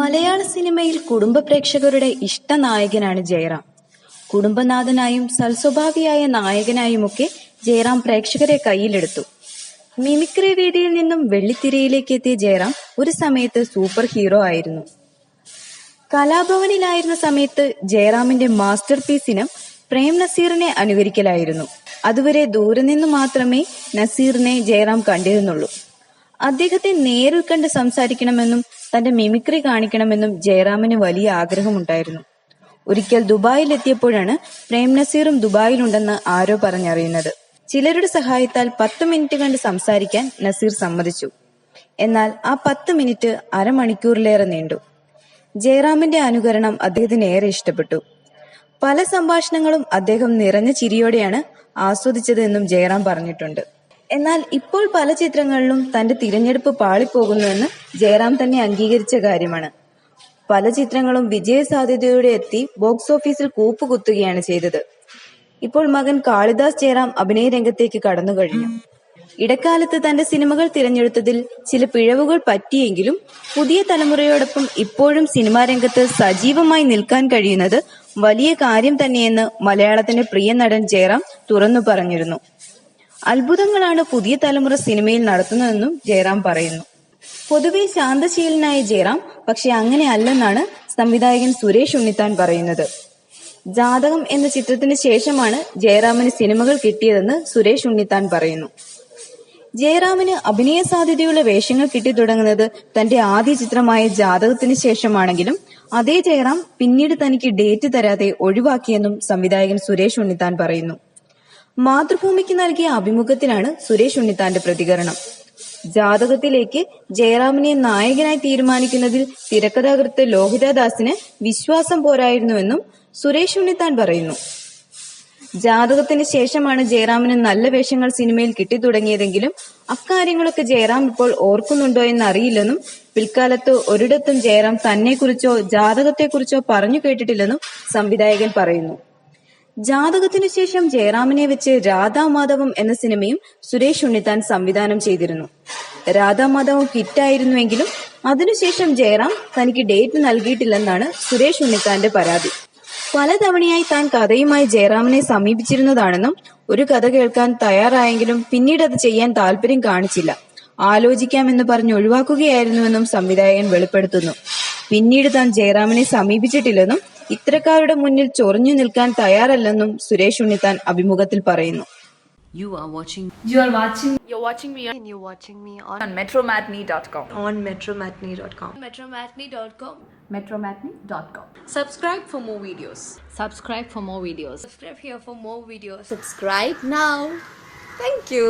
മലയാള സിനിമയിൽ കുടുംബ പ്രേക്ഷകരുടെ ഇഷ്ട നായകനാണ് ജയറാം. കുടുംബനാഥനായും സൽസ്വഭാവിയായ നായകനായുമൊക്കെ ജയറാം പ്രേക്ഷകരെ കയ്യിലെടുത്തു. മിമിക്രി വേദിയിൽ നിന്നും വെള്ളിത്തിരയിലേക്ക് എത്തിയ ജയറാം ഒരു സമയത്ത് സൂപ്പർ ഹീറോ ആയിരുന്നു. കലാഭവനിലായിരുന്ന സമയത്ത് ജയറാമിന്റെ മാസ്റ്റർ പീസിനും പ്രേം നസീറിനെ അനുകരിക്കലായിരുന്നു. അതുവരെ ദൂരെ നിന്ന് മാത്രമേ നസീറിനെ ജയറാം കണ്ടിരുന്നുള്ളൂ. അദ്ദേഹത്തെ നേരിൽ കണ്ട് സംസാരിക്കണമെന്നും തന്റെ മിമിക്രി കാണിക്കണമെന്നും ജയറാമിന് വലിയ ആഗ്രഹമുണ്ടായിരുന്നു. ഒരിക്കൽ ദുബായിലെത്തിയപ്പോഴാണ് പ്രേം നസീറും ദുബായിലുണ്ടെന്ന് ആരോ പറഞ്ഞറിയുന്നത്. ചിലരുടെ സഹായത്താൽ പത്ത് മിനിറ്റ് കണ്ട് സംസാരിക്കാൻ നസീർ സമ്മതിച്ചു. എന്നാൽ ആ പത്ത് മിനിറ്റ് അരമണിക്കൂറിലേറെ നീണ്ടു. ജയറാമിന്റെ അനുകരണം അദ്ദേഹത്തിന് ഏറെ ഇഷ്ടപ്പെട്ടു. പല സംഭാഷണങ്ങളും അദ്ദേഹം നിറഞ്ഞ ചിരിയോടെയാണ് ആസ്വദിച്ചത് എന്നും ജയറാം പറഞ്ഞിട്ടുണ്ട്. എന്നാൽ ഇപ്പോൾ പല ചിത്രങ്ങളിലും തന്റെ തിരഞ്ഞെടുപ്പ് പാളിപ്പോകുന്നുവെന്ന് ജയറാം തന്നെ അംഗീകരിച്ച കാര്യമാണ്. പല ചിത്രങ്ങളും വിജയ സാധ്യതയോടെ എത്തി ബോക്സ് ഓഫീസിൽ കൂപ്പുകുത്തുകയാണ് ചെയ്തത്. ഇപ്പോൾ മകൻ കാളിദാസ് ജയറാം അഭിനയ രംഗത്തേക്ക് കടന്നു കഴിഞ്ഞു. ഇടക്കാലത്ത് തന്റെ സിനിമകൾ തിരഞ്ഞെടുത്തതിൽ ചില പിഴവുകൾ പറ്റിയെങ്കിലും പുതിയ തലമുറയോടൊപ്പം ഇപ്പോഴും സിനിമാ രംഗത്ത് സജീവമായി നിൽക്കാൻ കഴിയുന്നത് വലിയ കാര്യം തന്നെയെന്ന് മലയാളത്തിന്റെ പ്രിയ നടൻ ജയറാം തുറന്നു പറഞ്ഞിരുന്നു. അത്ഭുതങ്ങളാണ് പുതിയ തലമുറ സിനിമയിൽ നടത്തുന്നതെന്നും ജയറാം പറയുന്നു. പൊതുവെ ശാന്തശീലനായ ജയറാം പക്ഷെ അങ്ങനെ അല്ലെന്നാണ് സംവിധായകൻ സുരേഷ് ഉണ്ണിത്താൻ പറയുന്നത്. ജാതകം എന്ന ചിത്രത്തിന് ശേഷമാണ് ജയറാമിന് സിനിമകൾ കിട്ടിയതെന്ന് സുരേഷ് ഉണ്ണിത്താൻ പറയുന്നു. ജയറാമിന് അഭിനയ സാധ്യതയുള്ള വേഷങ്ങൾ കിട്ടിത്തുടങ്ങുന്നത് തന്റെ ആദ്യ ചിത്രമായ ജാതകത്തിന് ശേഷമാണെങ്കിലും അതേ ജയറാം പിന്നീട് തനിക്ക് ഡേറ്റ് തരാതെ ഒഴിവാക്കിയെന്നും സംവിധായകൻ സുരേഷ് ഉണ്ണിത്താൻ പറയുന്നു. മാതൃഭൂമിക്ക് നൽകിയ അഭിമുഖത്തിലാണ് സുരേഷ് ഉണ്ണിത്താന്റെ പ്രതികരണം. ജാതകത്തിലേക്ക് ജയറാമിനെ നായകനായി തീരുമാനിക്കുന്നതിൽ തിരക്കഥാകൃത്ത് ലോഹിതദാസിന് വിശ്വാസം പോരായിരുന്നുവെന്നും സുരേഷ് ഉണ്ണിത്താൻ പറയുന്നു. ജാതകത്തിന് ശേഷമാണ് ജയറാമിന് നല്ല വേഷങ്ങൾ സിനിമയിൽ കിട്ടിത്തുടങ്ങിയതെങ്കിലും അക്കാര്യങ്ങളൊക്കെ ജയറാം ഇപ്പോൾ ഓർക്കുന്നുണ്ടോ എന്ന് അറിയില്ലെന്നും പിൽക്കാലത്ത് ഒരിടത്തും ജയറാം തന്നെക്കുറിച്ചോ ജാതകത്തെക്കുറിച്ചോ പറഞ്ഞു കേട്ടിട്ടില്ലെന്നും സംവിധായകൻ പറയുന്നു. ജാതകത്തിനു ശേഷം ജയറാമിനെ വെച്ച് രാധാമാധവം എന്ന സിനിമയും സുരേഷ് ഉണ്ണിത്താൻ സംവിധാനം ചെയ്തിരുന്നു. രാധാമാധവം ഹിറ്റായിരുന്നുവെങ്കിലും അതിനുശേഷം ജയറാം തനിക്ക് ഡേറ്റ് നൽകിയിട്ടില്ലെന്നാണ് സുരേഷ് ഉണ്ണിത്താന്റെ പരാതി. പലതവണയായി താൻ കഥയുമായി ജയറാമിനെ സമീപിച്ചിരുന്നതാണെന്നും ഒരു കഥ കേൾക്കാൻ തയ്യാറായെങ്കിലും പിന്നീട് അത് ചെയ്യാൻ താല്പര്യം കാണിച്ചില്ല. ആലോചിക്കാമെന്ന് പറഞ്ഞ് ഒഴിവാക്കുകയായിരുന്നുവെന്നും സംവിധായകൻ വെളിപ്പെടുത്തുന്നു. പിന്നീട് താൻ ജയറാമിനെ സമീപിച്ചിട്ടില്ലെന്നും ഇത്തരക്കാരുടെ മുന്നിൽ ചൊറിഞ്ഞു നിൽക്കാൻ തയ്യാറല്ലെന്നും സുരേഷ് ഉണ്ണിത്താൻ അഭിമുഖത്തിൽ പറയുന്നു You are watching You are watching You're watching me and you're watching me on, on metromatney.com. on metromatney.com. metromatney.com. Metromatney.com. Subscribe for more videos. subscribe for more videos. Subscribe here for more videos. Subscribe now. Thank you.